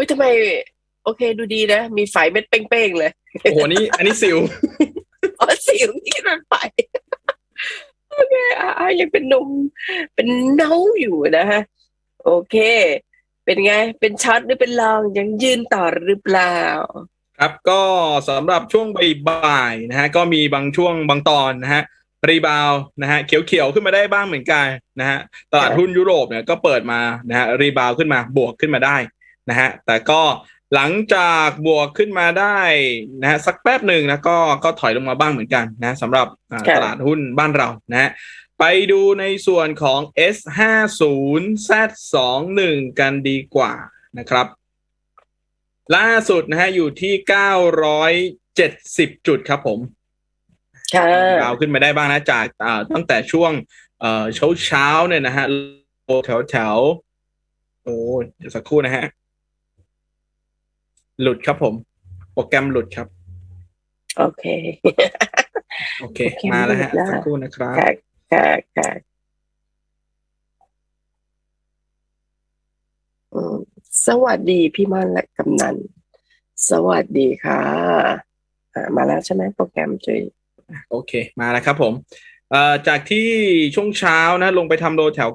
อุ้ยทำไม โอเคดูดีนะ มีไฟเม็ดเป้งๆเลย โอ้โหนี่อันนี้ซิลอ๋อสิวนี่มันไฟโอเคอ่ายังเป็นหนุ่มเป็นเน้าอยู่นะฮะโอเค เป็นไง เป็นช็อตหรือเป็นลองยังยืนต่อหรือเปล่าครับก็สำหรับช่วงบ่ายๆนะฮะก็มีบางช่วงบางตอนนะฮะรีบาวนะฮะเขียวๆขึ้นมาได้บ้างเหมือนกันนะฮะตลาดหุ้นยุโรปเนี่ยก็เปิดมานะฮะรีบาวขึ้นมาบวกขึ้นมาได้ นะฮะแต่ก็หลังจากบวกขึ้นมาได้นะฮะสักแป๊บหนึ่งนะก็ก็ถอยลงมาบ้างเหมือนกันนะสำหรับอ่าค่ะตลาดหุ้นบ้านเรานะฮะไปดูในส่วนของ S50 Z21 กันดีกว่านะครับ ล่าสุดนะฮะอยู่ที่ 970 จุดครับผมค่ะดาวขึ้นมาได้บ้างนะจากอ่าตั้งแต่ช่วงเอ่อเช้าเช้าๆเนี่ยนะฮะแถวแถวๆโอ้เดี๋ยวสักครู่นะฮะ หลุดครับผม โปรแกรมหลุดครับ โอเค โอเค โอเคมาแล้วฮะหลุดแล้ว สักครู่นะครับ ค่ะค่ะค่ะอืมสวัสดีพี่ม่อนและกำนัน สวัสดีค่ะอ่ามาแล้วใช่ไหมโปรแกรมจุยโอเค มาแล้วครับผมเอ่อจากที่ช่วงเช้านะ ลงไปทำโลแถว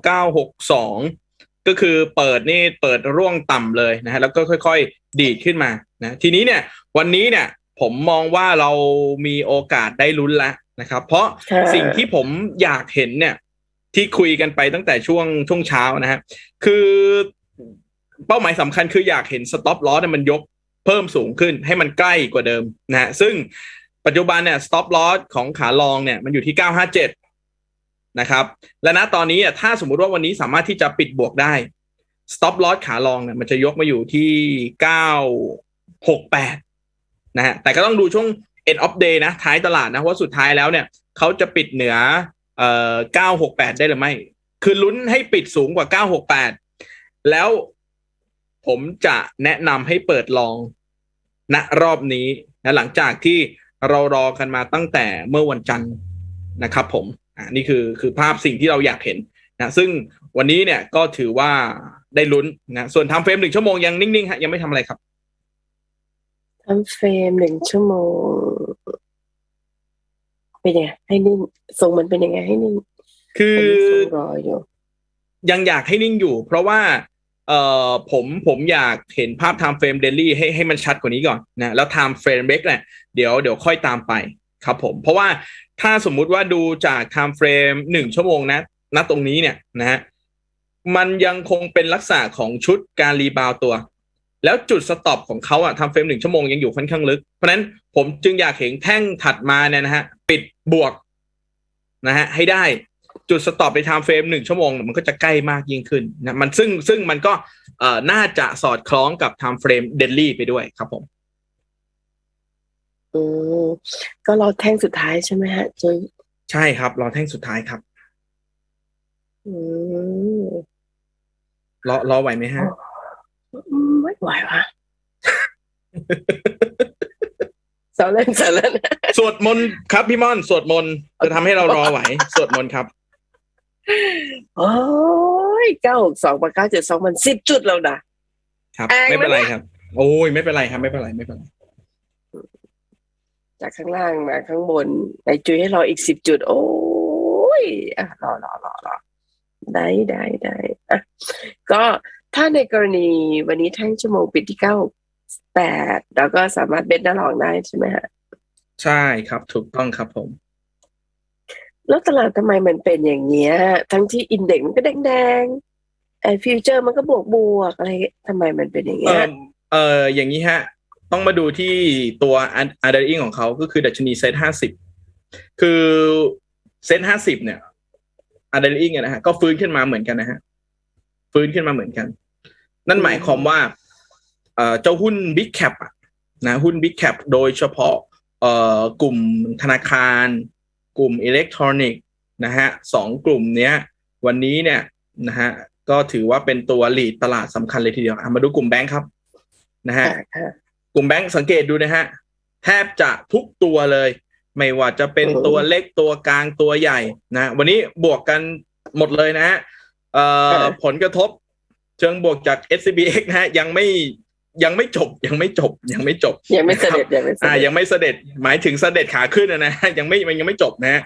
962 ก็คือเปิดนี่เปิดร่วงต่ำเลยนะฮะแล้วก็ค่อย ๆ ดีดขึ้นมานะทีนี้เนี่ยวันนี้เนี่ยผมมองว่าเรามีโอกาสได้ลุ้นแล้วนะครับ เพราะค่ะสิ่งที่ผมอยากเห็นเนี่ยที่คุยกันไปตั้งแต่ช่วงช่วงเช้านะฮะคือเป้าหมายสำคัญคืออยากเห็นสต็อปลอสมันยกเพิ่มสูงขึ้นให้มันใกล้กว่าเดิมนะฮะซึ่งปัจจุบันเนี่ยสต็อปลอสของขาลองเนี่ยมันอยู่ที่ 957 นะครับ และณตอนนี้อะถ้าสมมุติว่าวันนี้สามารถที่จะปิดบวกได้สต็อปลอสขาลองเนี่ยมันจะยกมาอยู่ที่ 968 นะฮะแต่ก็ต้องดูช่วง end of day นะ ท้ายตลาดนะว่าสุดท้ายแล้วเนี่ยเขาจะปิดเหนือเอ่อ968 ได้หรือไม่ คือลุ้นให้ปิดสูงกว่า 968 แล้วผมจะแนะนำให้เปิดลองณรอบนี้นะหลังจากที่เรารอกันมาตั้งแต่เมื่อวันจันทร์นะครับผม อ่านี่คือคือภาพสิ่งที่เราอยากเห็นนะซึ่งวันนี้เนี่ยก็ถือว่าได้ลุ้นนะส่วนทำเฟรมหนึ่งชั่วโมงยังนิ่งๆฮะยังไม่ทำอะไรครับทำเฟรมหนึ่งชั่วโมง เป็นยังไงให้นิ่งทรงมันเป็นยังไงให้นิ่งคือเป็นทรงรออยู่ยังอยากให้นิ่งอยู่ เพราะว่าเอ่อผมผมอยากเห็นภาพ time frame daily ให้ให้มันชัดกว่านี้ก่อนนะแล้ว time frame break เนี่ยเดี๋ยวเดี๋ยวค่อยตามไป ครับผม เพราะว่าถ้าสมมุติว่าดูจาก time frame หนึ่งชั่วโมงนะณตรงนี้เนี่ยนะฮะมันยังคงเป็นลักษณะของชุดการรีบาวตัว แล้วจุดสต็อปของเขาอะทำเฟรมหนึ่งชั่วโมงยังอยู่ค่อนข้างลึก เพราะนั้นผมจึงอยากเห็นแท่งถัดมาเนี่ยนะฮะปิดบวกนะฮะให้ได้จุดสต็อปในไทม์เฟรมหนึ่งชั่วโมง มันก็จะใกล้มากยิ่งขึ้นนะมันซึ่งซึ่งมันก็เอ่อน่าจะสอดคล้องกับไทม์เฟรมเดลี่ไปด้วยครับผม อืมก็รอแท่งสุดท้ายใช่ไหมฮะจุยใช่ครับ รอแท่งสุดท้ายครับ อืมรอรอไหวไหมฮะ อืมไม่ไหววะเสาเล่นเสาเล่นสวดมนต์ครับพี่ม่อน สวดมนต์จะทำให้เรารอไหว สวดมนต์ครับ โอ้ยเก้าหกสองกับเก้าเจ็ดสองมันสิบจุดแล้วนะครับแองไหมไม่เป็นไรครับ โอ้ยไม่เป็นไรครับ ไม่เป็นไรไม่เป็นไร จากข้างล่างมาข้างบนไอจุยให้รออีกสิบจุด โอ้ยอะรอรอรอรอได้ได้ได้อะก็ถ้าในกรณีวันนี้แท่งชั่วโมงปิดที่เก้าแปดเราก็สามารถเบ็ดหน้าหลองได้ใช่ไหมฮะใช่ครับถูกต้องครับผม แล้วตลาดทำไมมันเป็นอย่างเงี้ย ทั้งที่อินเด็กซ์มันก็แดงๆไอฟิวเจอร์มันก็บวกบวกๆอะไรทำไมมันเป็นอย่างเอเงี้ยอเอออย่างนี้ฮะ ต้องมาดูที่ตัวอันเดอร์อิงของเขาก็คือดัชนีเซตห้าสิบคือเซตห้าสิบเนี่ยอันเดอร์อิงเนี่ยนะฮะก็ฟื้นขึ้นมาเหมือนกันนะฮะฟื้นขึ้นมาเหมือนกัน นั่นหมายความว่าเอ่อเจ้าหุ้นบิ๊กแคปนะหุ้นบิ๊กแคปโดยเฉพาะเอ่อกลุ่มธนาคาร กลุ่มอิเล็กทรอนิกส์นะฮะสองกลุ่มเนี้ย วันนี้เนี่ยนะฮะก็ถือว่าเป็นตัวหลีดตลาดสำคัญเลยทีเดียวมาดูกลุ่มแบงค์ครับนะฮะ กลุ่มแบงค์สังเกตดูนะฮะ แทบจะทุกตัวเลย ไม่ว่าจะเป็นอืมตัวเล็กตัวกลางตัวใหญ่นะ วันนี้บวกกันหมดเลยนะฮะเอ่อค่ะผลกระทบเชิงบวกจาก SCBX นะฮะยังไม่ยังไม่จบยังไม่จบยังไม่จบ ยังไม่เสด็จยังไม่เสอ่าด็จยังไม่เสด็จหมายถึงเสด็จขาขึ้นนะนะยังไม่มันยังไม่จบนะฮะ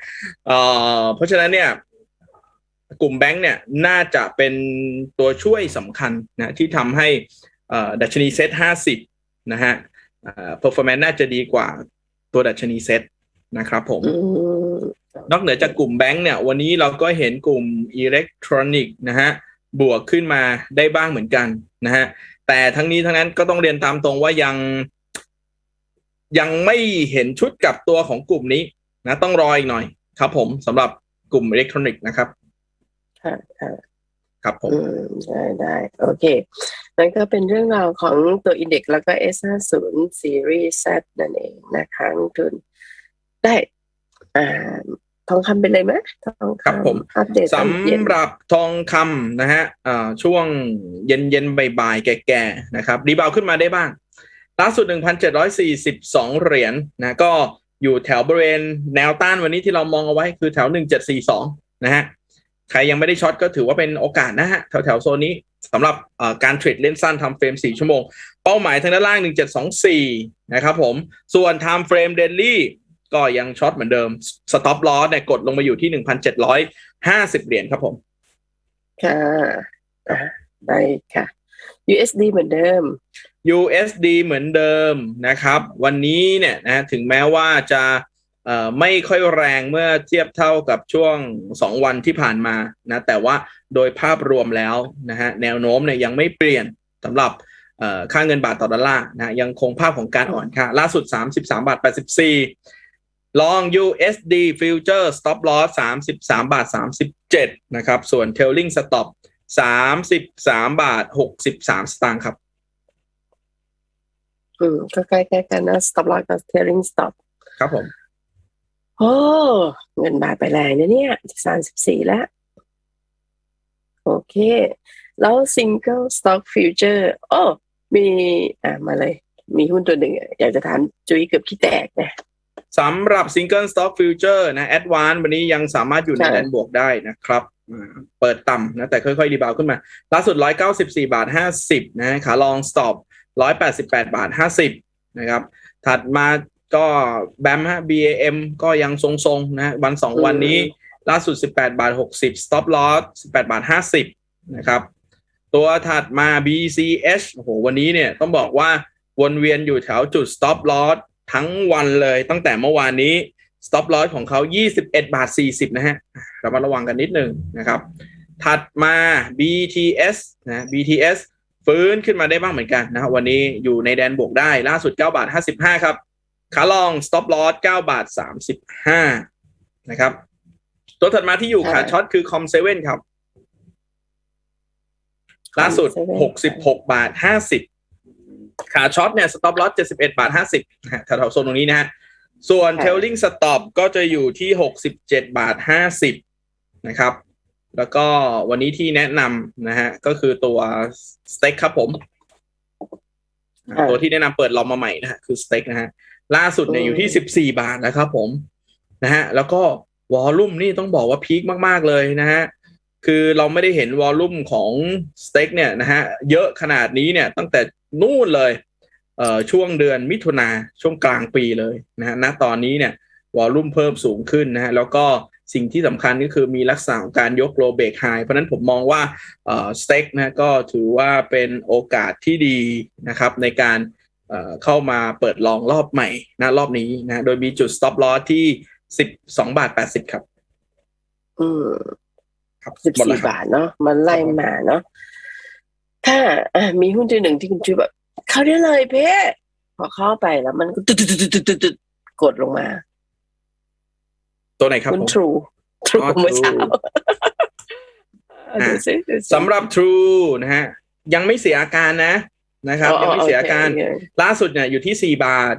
เอ่อเพราะฉะนั้นเนี่ย กลุ่มแบงก์เนี่ยน่าจะเป็นตัวช่วยสำคัญนะที่ทำให้เอ่อดัชนีเซ็ตห้าสิบ นะฮะเอ่อ performance น่าจะดีกว่าตัวดัชนีเซ็ตนะครับผมอืมนอกเหนือจากกลุ่มแบงก์เนี่ย วันนี้เราก็เห็นกลุ่มอิเล็กทรอนิกส์นะฮะ บวกขึ้นมาได้บ้างเหมือนกันนะฮะ แต่ทั้งนี้ทั้งนั้นก็ต้องเรียนตามตรงว่ายัง ยังไม่เห็นชุดกลับตัวของกลุ่มนี้นะ ต้องรออีกหน่อยครับผมสำหรับกลุ่มอิเล็กทรอนิกส์นะครับ ค่ะค่ะครับผมอืมได้ได้ โอเค นั่นก็เป็นเรื่องราวของตัวอินเด็กแล้วก็ S50 Series Z นั่นเองนะคะนักลงทุนได้อ่าทองคำเป็นเลยไหมทองครับผมคำอัปเดตตอนเย็นสำหรับทองคำนะฮะเอ่อช่วงเย็นเย็นๆบ่ายๆ แก่ๆนะครับรีบาวขึ้นมาได้บ้างล่าสุด 1,742 เหรียญนะก็อยู่แถวบริเวณแนวต้านวันนี้ที่เรามองเอาไว้คือแถว 1742 นะฮะ ใครยังไม่ได้ช็อตก็ถือว่าเป็นโอกาสนะฮะ แถวแถวๆโซนนี้ สำหรับเอ่อการเทรดเล่นสั้นทำเฟรม 4 ชั่วโมง เป้าหมายทางด้านล่าง 1724 นะครับผม ส่วน time frame daily ก็ยังช็อตเหมือนเดิม stop loss เนี่ยกดลงมาอยู่ที่ 1,750 เหรียญครับผม ค่ะอ่าได้ค่ะ USD เหมือนเดิม USD เหมือนเดิมนะครับ วันนี้เนี่ยนะถึงแม้ว่าจะเอ่อไม่ค่อยแรงเมื่อเทียบเท่ากับช่วง 2 วันที่ผ่านมานะแต่ว่า โดยภาพรวมแล้วนะฮะแนวโน้มเนี่ยยังไม่เปลี่ยนสำหรับเอ่อค่าเงินบาทต่อดอลลาร์นะยังคงภาพของการอ่อนค่าล่าสุด 33 บาท 84 ลอง USD future stop loss 33 บาท 37 นะครับ ส่วน trailing stop 33 บาท 63 สตางค์ครับ อืมก็ใกล้ๆกันนะ stop loss กับ trailing stop ครับผม โอ้ เงินบาทไปแรงนะเนี่ยสามสิบสี่แล้ว โอเค แล้ว single stock future โอ้มีอ่ามาเลย มีหุ้นตัวหนึ่งอะอยากจะถามจุ้ยเกือบขี้แตกนะสำหรับ Single Stock Future นะ Advance วันนี้ยังสามารถอยู่ในใช่แดนบวกได้นะครับอ่าเปิดต่ำนะแต่ค่อยๆ รีบาวขึ้นมา ล่าสุด 194 บาท 50 นะขาลอง Stop 188 บาท 50 นะครับ ถัดมาก็แบมฮะ BAM ก็ยังทรงๆ นะ วัน2วันนี้ ล่าสุด 18 บาท 60 Stop Loss 18 บาท 50 นะครับ ตัวถัดมา BCH โอ้โห วันนี้เนี่ยต้องบอกว่าวนเวียนอยู่แถวจุด Stop Loss ทั้งวันเลยตั้งแต่เมื่อวานนี้ Stop Loss ของเขา 21 บาท 40 นะฮะระมัดระวังกันนิดนึงนะครับ ถัดมา BTS นะ BTS ฟื้นขึ้นมาได้บ้างเหมือนกันนะครับวันนี้อยู่ในแดนบวกได้ล่าสุด 9 บาท 55 ครับ ขาลอง Stop Loss 9 บาท 35 นะครับ ตัวถัดมาที่อยู่ขาช็อตคือ Com7 ครับ ล่าสุด66บาท50ขาช็อตเนี่ย stop loss 71บาท50นะฮะแถวๆโซนตรงนี้นะฮะส่วนค่ะ trailing stop ก็จะอยู่ที่67บาท50นะครับ แล้วก็วันนี้ที่แนะนำนะฮะก็คือตัว steak ครับผมค่ะตัวที่แนะนำเปิดลองมาใหม่นะฮะคือ steak นะฮะล่าสุดเนี่ยอยู่ที่14บาทนะครับผมนะฮะแล้วก็ วอลลุ่มนี่ต้องบอกว่าพีคมากๆเลยนะฮะคือเราไม่ได้เห็นวอลลุ่มของสเต็กเนี่ยนะฮะเยอะขนาดนี้เนี่ยตั้งแต่นู่นเลยเอ่อช่วงเดือนมิถุนาช่วงกลางปีเลยนะฮะณตอนนี้เนี่ยวอลลุ่มเพิ่มสูงขึ้นนะฮะแล้วก็สิ่งที่สำคัญก็คือมีลักษณะของการยกโลเบกไฮเพราะฉะนั้นผมมองว่าเอ่อสเต็กนะก็ถือว่าเป็นโอกาสที่ดีนะครับในการเอ่อเข้ามาเปิดลองรอบใหม่นะรอบนี้นะโดยมีจุด stop loss ที่ 12บาท80ครับ อืมครับสิบหมดแล้สี่วครับบาทเนาะมันไล่มาเนาะถ้าอะมีหุ้นตัวหนึ่งที่คุณจุ้ยแบบเข้าได้เลยเพ่พอเข้าไปแล้ว มันก็ตึ๊ดตึ๊ดตึ๊ดตึ๊ดตึ๊ดตึ๊ดกดลงมา ตัวไหนครับคุณผมทรูทรูอ๋อเมื่อเช้า True อะดูสิดูสิสำหรับ True นะฮะ ยังไม่เสียอาการนะนะครับ ยังไม่เสียอาการโเคล่าสุดเนี่ยอยู่ที่4บาท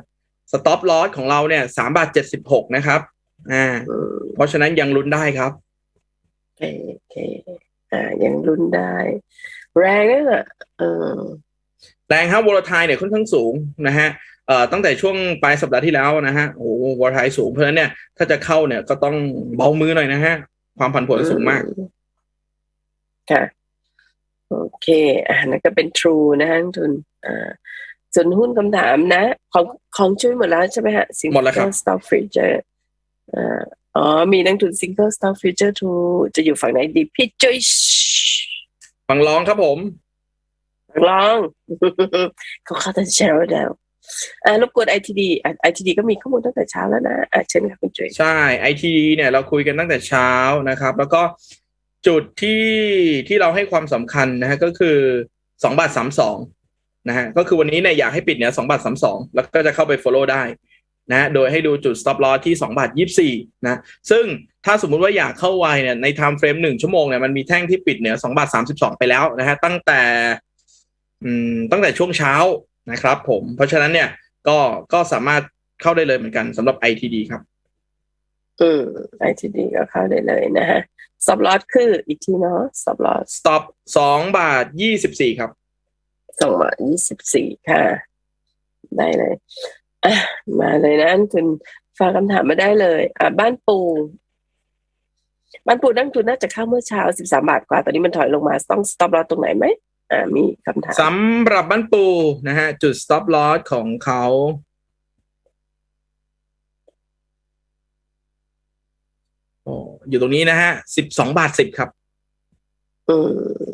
Stop Loss ของเราเนี่ย3บาท76นะครับ อ่าอืมเพราะฉะนั้นยังลุ้นได้ครับโอเคโอเคอ่ายังลุ้นได้ แรงนั่นแหละเออแรงครับวอลทายเนี่ยค่อนข้างสูงนะฮะเอ่อตั้งแต่ช่วงปลายสัปดาห์ที่แล้วนะฮะโอ้วอลทายสูงเพราะฉะนั้นเนี่ยถ้าจะเข้าเนี่ยก็ต้องเบามือหน่อยนะฮะ ความผันผวนสูงมากค่ะโอเคอ่านั่นก็เป็น True นะฮะนักทุนอ่าส่วนหุ้นคำถามนะ ของของช่วยหมดแล้วใช่ไหมฮะหมดแล้วครับ Single Stock Future อ่า อ๋อ มีนักทุน Single Stock Future True จะอยู่ฝั่งไหนดีพี่จุ้ยฟังร้องครับผมลองเขาเข้าแต่เช้าแล้วอ่ารบกวน ITD อะ ITD ก็มีข้อมูลตั้งแต่เช้าแล้วนะอะเชิญค่ะคุณจุ้ยใช่ ITD เนี่ยเราคุยกันตั้งแต่เช้านะครับ แล้วก็จุดที่ที่เราให้ความสำคัญนะฮะก็คือสองบาทสามสองนะฮะก็คือวันนี้เนี่ยอยากให้ปิดเนี่ยสองบาทสามสองแล้วก็จะเข้าไป follow ได้ นะฮะโดยให้ดูจุด stop loss ที่สองบาทยี่สี่นะซึ่งถ้าสมมุติว่าอยากเข้าไวเนี่ยใน time frame หนึ่งชั่วโมงเนี่ยมันมีแท่งที่ปิดเหนือสองบาทสามสิบสองไปแล้วนะฮะตั้งแต่อืมตั้งแต่ช่วงเช้านะครับผมเพราะฉะนั้นเนี่ยก็ก็สามารถเข้าได้เลยเหมือนกันสำหรับ ITD ครับอืม ITD ก็เข้าได้เลยนะฮะ stop loss คืออีกทีเนาะ stop loss stop สองบาทยี่สิบสี่ครับสองบาทยี่สิบสี่ค่ะ ได้เลย อะมาเลยนะคุณฝากคำถามมาได้เลย อะบ้านปูบ้านปูนั่งทุนน่าจะเข้าเมื่อเช้าสิบสามบาทกว่า ตอนนี้มันถอยลงมาต้อง stop loss ตรงไหนไหมอ่ามีคำถามสำหรับบ้านปูนะฮะ จุด stop loss ของเขาโอ้อยู่ตรงนี้นะฮะสิบสองบาทสิบครับ อืม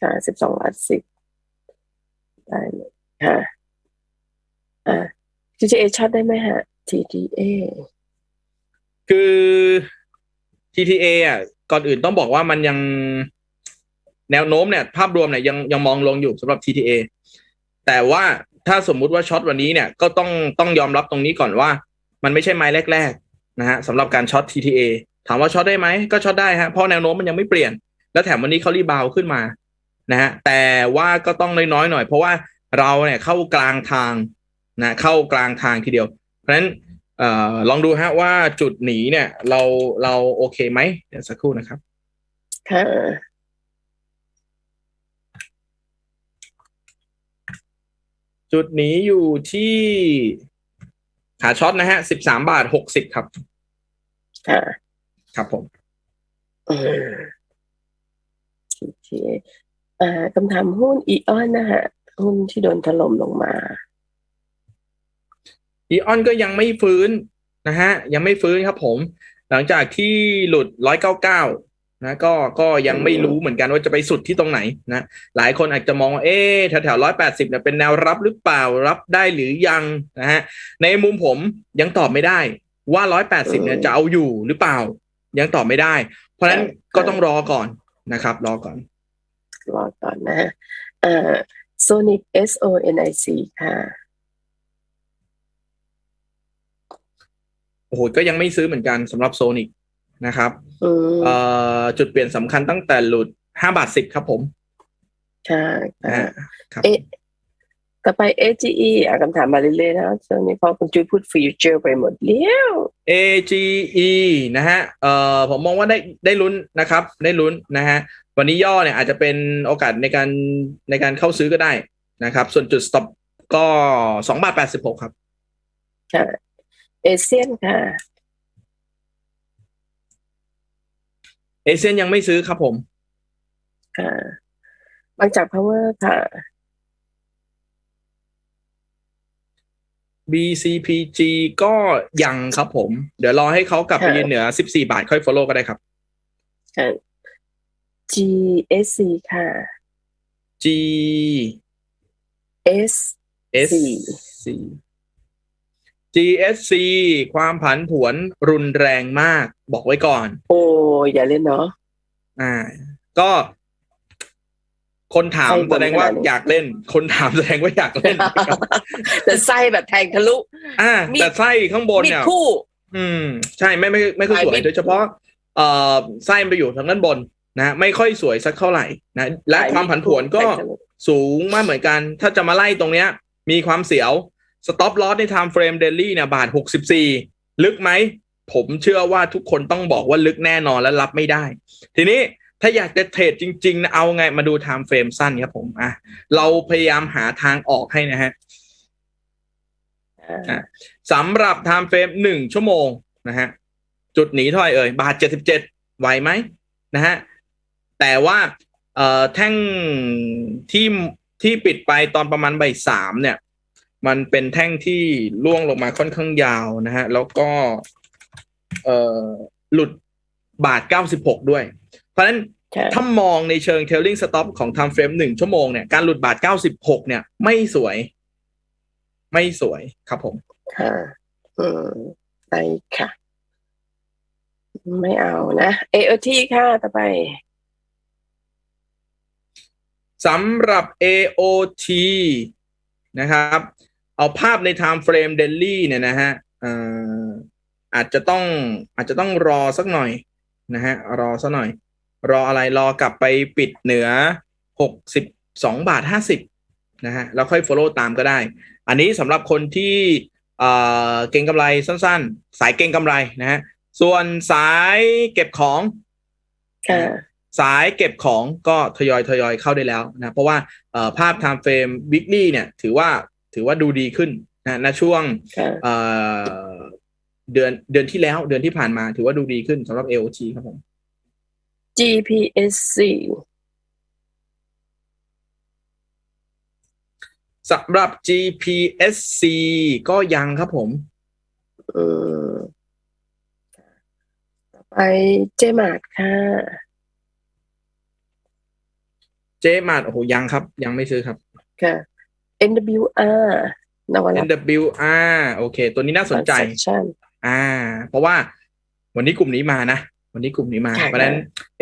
ค่ะสิบสองบาทสิบได้เลยค่ะอ่า TTA ช็อตได้ไหมฮะ TTA คือ TTA อะก่อนอื่นต้องบอกว่ามันยังแนวโน้มเนี่ย ภาพรวมเนี่ยยังยังมองลงอยู่สำหรับ TTA แต่ว่าถ้าสมมุติว่าช็อตวันนี้เนี่ยก็ต้องต้องยอมรับตรงนี้ก่อนว่า มันไม่ใช่ไม้แรก ๆ นะฮะสำหรับการช็อต TTA ถามว่าช็อตได้ไหมก็ช็อตได้ฮะเพราะแนวโน้มมันยังไม่เปลี่ยน แล้วแถมวันนี้เขารีบาวขึ้นมานะฮะแต่ว่าก็ต้องน้อยๆหน่อย เพราะว่าเราเนี่ยเข้ากลางทาง นะเข้ากลางทางทีเดียว เพราะฉะนั้นเอ่อลองดูฮะว่าจุดหนีเนี่ย เราเราโอเคไหมเดี๋ยวสักครู่นะครับค่ะจุดหนีอยู่ที่ขาช็อตนะฮะสิบสามบาทหกสิบครับค่ะครับผมอืม TTA อ่าคำถามหุ้นอีออนนะฮะหุ้นที่โดนถล่มลงมา อีออนก็ยังไม่ฟื้นนะฮะยังไม่ฟื้นครับผม หลังจากที่หลุดร้อยเก้าเก้านะก็ก็ยังไม่รู้เหมือนกันว่าจะไปสุดที่ตรงไหนนะหลายคนอาจจะมองว่าเอ๊ะแถวแถวร้อยแปดสิบเนี่ยเป็นแนวรับหรือเปล่ารับได้หรือยังนะฮะในมุมผมยังตอบไม่ได้ว่าร้อยแปดสิบเนี่ยจะเอาอยู่หรือเปล่า ยังตอบไม่ได้ เพราะฉะนั้นก็ต้องรอก่อนนะครับ รอก่อน รอก่อนนะฮะอ่า Sonic S O N I C ค่ะ โอ้โหก็ยังไม่ซื้อเหมือนกันสำหรับโซนิกนะครับอืมเอ่อจุดเปลี่ยนสำคัญตั้งแต่หลุดห้าบาทสิบครับผมค่ะนะค่ะฮะครับเอ๊ะต่อไป AGE อะคำถามมาเรื่อยๆนะช่วงนี้พอคุณจุ้ยพูดฟิวเจอร์ไปหมดเลี้ยว AGE นะฮะเอ่อผมมองว่าได้ได้ลุ้นนะครับ ได้ลุ้นนะฮะวันนี้ย่อเนี่ยอาจจะเป็นโอกาสในการในการเข้าซื้อก็ได้นะครับ ส่วนจุด stop ก็สองบาทแปดสิบหกครับค่ะ เอเชียนค่ะ เอเซียนยังไม่ซื้อครับผม ค่ะ บางจากพาวเวอร์ค่ะ BCPG ก็ยังครับผม เดี๋ยวรอให้เขากลับไปค่ะยืนเหนือ 14 บาทค่อย follow ก็ได้ครับ ค่ะ GSC ค่ะ G S S C GSC ความผันผวนรุนแรงมาก บอกไว้ก่อน โอ้ยอย่าเล่นเนาะอ่า ก็คนถามใช่บนแสดงว่าขนาดนี้อยากเล่น คนถามแสดงว่าอยากเล่นนะครับแต่ไส้แบบแทงทะลุ อ่ามีดแต่ไส้ข้างบนมีดเนี่ยคู่ อืม ใช่ไม่ไม่ไม่ค่อยสวไม่ยมีโดยเฉพาะ เอ่อไส้มันไปอยู่ทางด้านบนนะไม่ค่อยสวยสักเท่าไหร่นะ และความผันผวนก็แทงทะลุสูงมากเหมือนกัน ถ้าจะมาไล่ตรงเนี้ย มีความเสียว stop loss ใน time frame daily เนี่ยบาท64ลึกไหม ผมเชื่อว่าทุกคนต้องบอกว่าลึกแน่นอนและรับไม่ได้ ทีนี้ถ้าอยากจะเทรดจริงๆนะเอาไงมาดู time frame สั้นครับผมอะเราพยายามหาทางออกให้นะฮะอ่าสำหรับ time frame หนึ่งชั่วโมงนะฮะจุดหนีเท่าไหร่เอ่ยบาท77ไหวไหมนะฮะแต่ว่าเอ่อแท่งที่ที่ปิดไปตอนประมาณบ่ายสามเนี่ย มันเป็นแท่งที่ล่วงลงมาค่อนข้างยาวนะฮะ แล้วก็เอ่อหลุดบาทเก้าสิบหกด้วย เพราะฉะนั้นค่ะถ้ามองในเชิง trailing stop ของ time frame หนึ่งชั่วโมงเนี่ย การหลุดบาท 96 เนี่ย ไม่สวย ไม่สวยครับผมค่ะอืมไปค่ะ ไม่เอานะ AOT ค่ะ ต่อไปสำหรับ AOT นะครับ เอาภาพใน time frame daily เนี่ยนะฮะเอ่ออาจจะต้องอาจจะต้องรอสักหน่อยนะฮะรอสักหน่อย รออะไรรอกลับไปปิดเหนือ 62 บาท 50นะฮะแล้วค่อย follow ตามก็ได้ อันนี้สำหรับคนที่เอ่อเก่งกำไรสั้นๆ สายเก่งกำไรนะฮะส่วนสายเก็บของค่ะสายเก็บของก็ทยอยทยอยเข้าได้แล้วนะ เพราะว่าเอ่อภาพ time frame weekly เนี่ย ถือว่า ถือว่าดูดีขึ้นนะณช่วงค่ะเอ่อเดือนเดือนที่แล้วเดือนที่ผ่านมา ถือว่าดูดีขึ้นสำหรับ AOT ครับผม GPSC สำหรับ GPSC ก็ยังครับผมอืมต่อไปเจมาดค่ะ เจมาดโอ้โหยังครับ ยังไม่ซื้อครับ ค่ะ NWR นวรัตน์ NWR โอเค ตัวนี้น่าสนใจ Transaction อ่า เพราะว่าวันนี้กลุ่มนี้มานะ วันนี้กลุ่มนี้มาค่ะเพราะฉะนั้น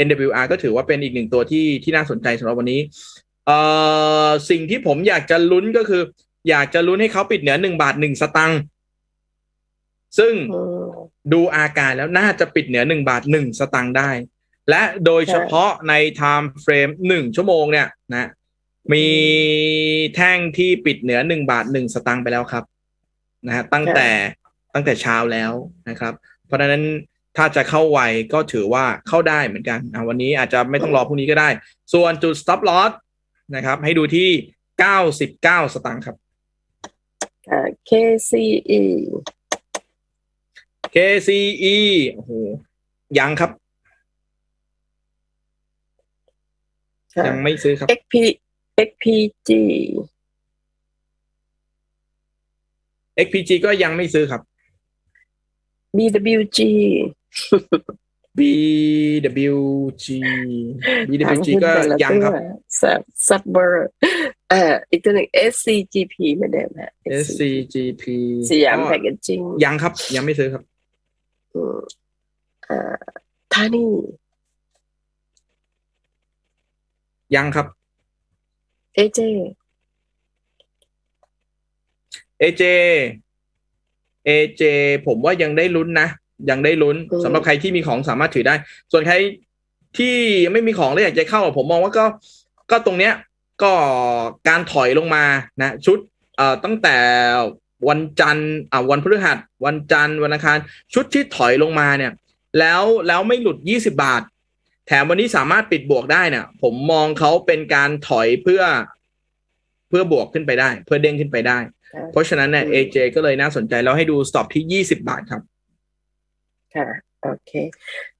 NWR ก็ถือว่าเป็นอีกหนึ่งตัวที่ที่น่าสนใจสำหรับวันนี้ เอ่อ สิ่งที่ผมอยากจะลุ้นก็คือ อยากจะลุ้นให้เขาปิดเหนือหนึ่งบาทหนึ่งสตังค์ซึ่งอืมดูอาการแล้วน่าจะปิดเหนือหนึ่งบาทหนึ่งสตังค์ได้ และโดยเฉพาะใน time frame หนึ่งชั่วโมงเนี่ยนะ มีแท่งที่ปิดเหนือหนึ่งบาทหนึ่งสตังค์ไปแล้วครับนะฮะตั้งแต่ตั้งแต่เช้าแล้วนะครับ เพราะฉะนั้นถ้าจะเข้าไวก็ถือว่าเข้าได้เหมือนกันอะวันนี้อาจจะไม่ต้องรอพรุ่งนี้ก็ได้ ส่วนจุด stop loss นะครับ ให้ดูที่99สตางค์ครับค่ะ KCE KCE โอ้โหยังครับค่ะยังไม่ซื้อครับ XP XPG XPG ก็ยังไม่ซื้อครับ BWG BWG BWG ก็ยังครับสับซับเบอร์อ่าอีกตัวหนึ่ง SCGP เหมือนเดิมฮะ SCGP สยามก็แพคเกจจิ้งยังครับ ยังไม่ซื้อครับอ่าทานี่ยังครับ AJ AJ AJ ผมว่ายังได้ลุ้นนะ ยังได้ลุ้นอืม สำหรับใครที่มีของสามารถถือได้ ส่วนใครที่ยังไม่มีของแล้วอยากจะเข้าผมมองว่าก็ก็ตรงเนี้ย ก็การถอยลงมานะชุดเอ่อตั้งแต่วันจันทร์อ่าวันพฤหัส วันจันทร์วันอังคารชุดที่ถอยลงมาเนี่ย แล้วแล้วไม่หลุด 20 บาท แถมวันนี้สามารถปิดบวกได้เนี่ยผมมองเขาเป็นการถอยเพื่อเพื่อบวกขึ้นไปได้ เพื่อเด้งขึ้นไปได้ค่ะเพราะฉะนั้นเนี่ยอืม AJ ก็เลยน่าสนใจแล้วให้ดูสต็อปที่20บาทครับ ค่ะโอเค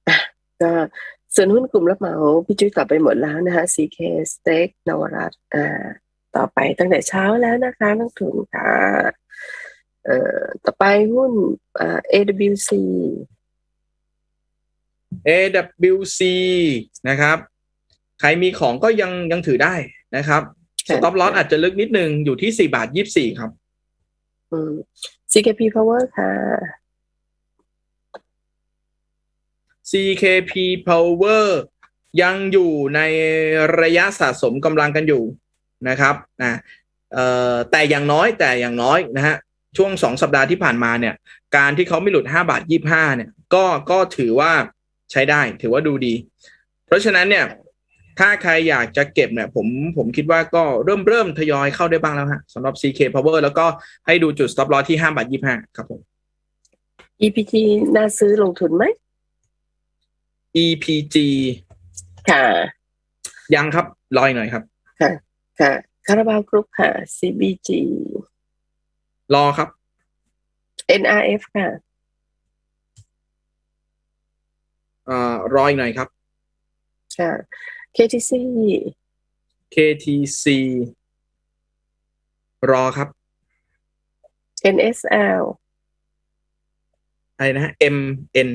อะก็ส่วนหุ้นกลุ่มรับเหมาพี่จุ้ยตอบไปหมดแล้วนะคะ CK Steak นวรัตน์อ่าต่อไปตั้งแต่เช้าแล้วนะคะนักทุนค่ะเอ่อต่อไปหุ้นอ่า AWC AWC นะครับ ใครมีของก็ยังยังถือได้นะครับสค่ะต็อปลอสอาจจะลึกนิดนึงอยู่ที่4บาท24ครับ อืม CKP Power ค่ะ CKP Power ยังอยู่ในระยะสะสมกำลังกันอยู่นะครับนะเอ่อแต่อย่างน้อยแต่อย่างน้อยนะฮะช่วงสองสัปดาห์ที่ผ่านมาเนี่ย การที่เขาไม่หลุด5บาท25เนี่ย ก็ก็ถือว่า ใช้ได้ถือว่าดูดี เพราะฉะนั้นเนี่ย ถ้าใครอยากจะเก็บเนี่ยผมผมคิดว่าก็เริ่มเริ่มทยอยเข้าได้บ้างแล้วฮะสำหรับ CK Power แล้วก็ให้ดูจุด stop loss ที่5บาท25ครับผม EPT น่าซื้อลงทุนไหม EPG ค่ะ ยังครับรอยหน่อยครับค่ะคาราบาวกรุ๊ปค่ะ CBG รอครับ NRF ค่ะ อ่อรอยหน่อยครับ ค่ะ KTC KTC รอครับ NSL อะไรนะฮะ MN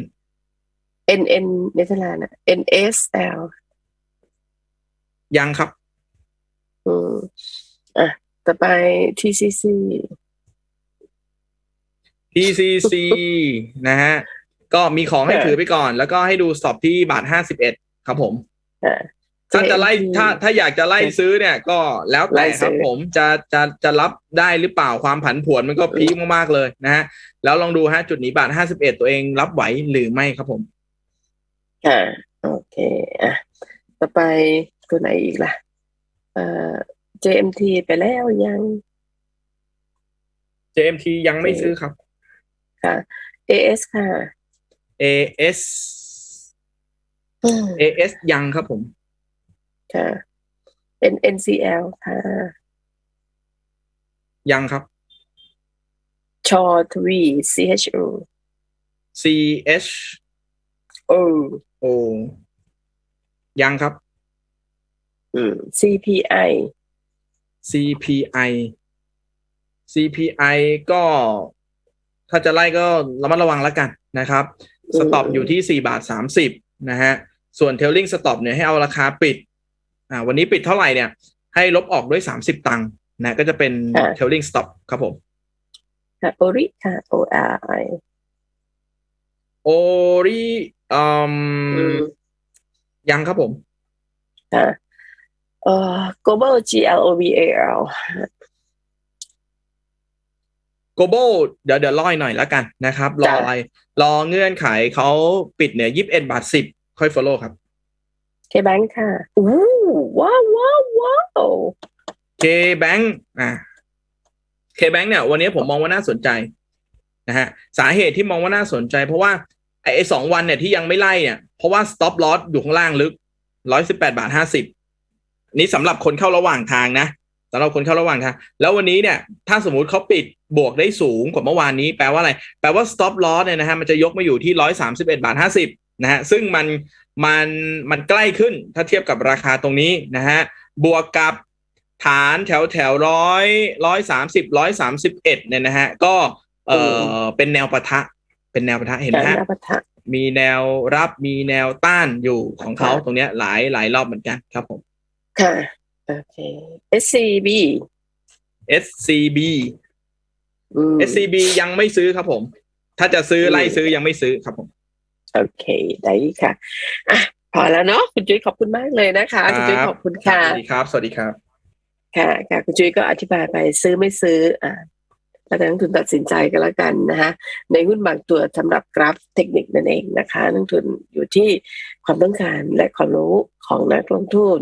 NN เนเธอร์แลนด์อะ NSL ยังครับ อืมอะ ต่อไป TCC TCC นะฮะ ก็มีของให้ค่ะถือไปก่อน แล้วก็ให้ดูสต็อปที่บาทห้าสิบเอ็ดครับผมอะถ้าจะไล่ JMT ถ้าถ้าอยากจะไล่ซื้อเนี่ยก็แล้วไล่แต่ซื้อครับผมจะจะจะรับได้หรือเปล่าความผันผวนมันก็พีคมากๆเลยนะฮะแล้วลองดูฮะจุดนี้บาทห้าสิบเอ็ดตัวเองรับไหวหรือไม่ครับผมค่ะโอเคอะต่อไปตัวไหนอีกล่ะเอ่อ JMT ไปแล้วยัง JMT ยังไม่ซื้อครับค่ะ AS ค่ะ AS อืม AS ยังครับผม ค่ะ N NCL ค่ะ ยังครับ ชอทวี CHO CH O O ยังครับ อืม CPI CPI CPI ก็ถ้าจะไล่ก็ระมัดระวังแล้วกันนะครับอืม สต็อปอยู่ที่4บาท30นะฮะ ส่วนเทลลิงสต็อปเนี่ยให้เอาราคาปิด อ่า วันนี้ปิดเท่าไหร่เนี่ย ให้ลบออกด้วย30ตังค์นะ ก็จะเป็นเทลลิงสต็อปครับผมค่ะ ORI ค่ะ ORI โอริอืมอืมยังครับผมค่ะเอ่อ Global GLOBAL global เดี๋ยวเดี๋ยวรอยหน่อยแล้วกันนะครับรอจ้ะอะไรรอเงื่อนไขเขาปิดเนี่ยยี่สิบเอ็ดบาทสิบค่อย follow ครับ KBank ค่ะอู้ว้าวว้าวว้าว K Bank อ่า K Bank เนี่ยวันนี้ผมมองว่าน่าสนใจนะฮะสาเหตุที่มองว่าน่าสนใจ เพราะว่าไอ้ไอ้สองวันเนี่ยที่ยังไม่ไล่เนี่ยเพราะว่า stop loss อยู่ข้างล่างลึกร้อยสิบแปดบาทห้าสิบนี่สำหรับคนเข้าระหว่างทางนะ สำหรับคนเข้าระหว่างทางแล้ววันนี้เนี่ยถ้าสมมุติเขาปิดบวกได้สูงกว่าเมื่อวานนี้แปลว่าอะไร แปลว่า stop loss เนี่ยนะฮะมันจะยกมาอยู่ที่ร้อยสามสิบเอ็ดบาทห้าสิบนะฮะซึ่งมันมันมันใกล้ขึ้นถ้าเทียบกับราคาตรงนี้นะฮะบวกกับฐานแถวแถวร้อยร้อยสามสิบร้อยสามสิบเอ็ดเนี่ยนะฮะก็เออเป็นแนวปะทะ เป็นแนวปะทะเห็นไหมการฮะรับประทานมีแนวรับมีแนวต้านอยู่ของเขาค่ะตรงเนี้ยหลายหลายรอบเหมือนกันครับผมค่ะ โอเค SCB SCB อืม SCB ยังไม่ซื้อครับผม ถ้าจะซื้อไล่ซื้อยังไม่ซื้อครับผม โอเค ได้ค่ะอะพอแล้วเนาะคุณจุ้ยขอบคุณมากเลยนะคะคุณจุ้ยขอบคุณค่ะ สวัสดีครับ สวัสดีครับ ค่ะค่ะคุณจุ้ยก็อธิบายไปซื้อไม่ซื้อ อ่าแล้วแต่นักลงทุนตัดสินใจกันแล้วกันนะคะในหุ้นบางตัวสำหรับกราฟเทคนิคนั่นเองนะคะนักลงทุนอยู่ที่ความต้องการและความรู้ของนักลงทุน